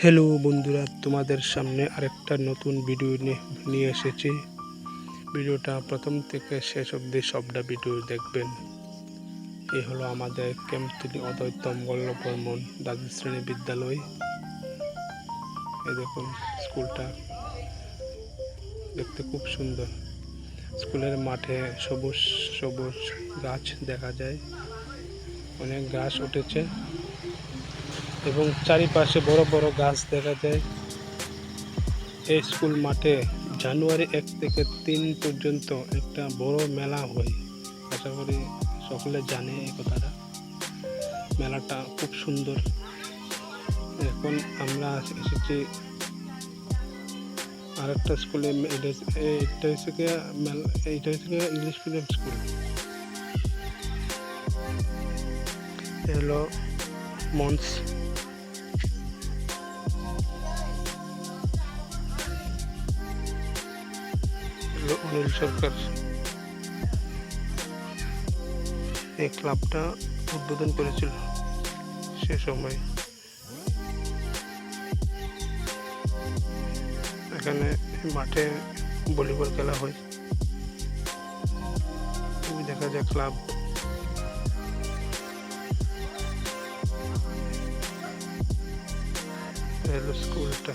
Hello বন্ধুরা, তোমাদের সামনে আরেকটা নতুন ভিডিও নিয়ে- এসেছি। ভিডিওটা প্রথম থেকে শেষ অবধি সবটা ভিডিও দেখবেন। এই হলো আমাদের ক্যাম্পতুলি অদ্বৈতম বল্লভবর্মন দ্বাদশ শ্রেণি বিদ্যালয়। এই দেখুন স্কুলটা দেখতে খুব সুন্দর। স্কুলের মাঠে সবুজ সবুজ গাছ দেখা যায়। অনেক গাছ উঠেছে। এবং চারিপাশে বড় বড় গাছ দেখা যায়। এই স্কুল মাঠে জানুয়ারি এক থেকে তিন পর্যন্ত একটা বড় মেলা হয়। আশা করি সকলে জানে এই কথাটা। মেলাটা খুব সুন্দর। এখন আমরা এসেছি আরেকটা স্কুলে এইটা ইংলিশ মিডিয়াম স্কুল হলো মন্স অনিল সরকার। এই ক্লাবটা উদ্বোধন করেছিল সে সময়। এখানে মাঠে ভলিবল খেলা হয়। দেখা যায় ক্লাব। স্কুলটা।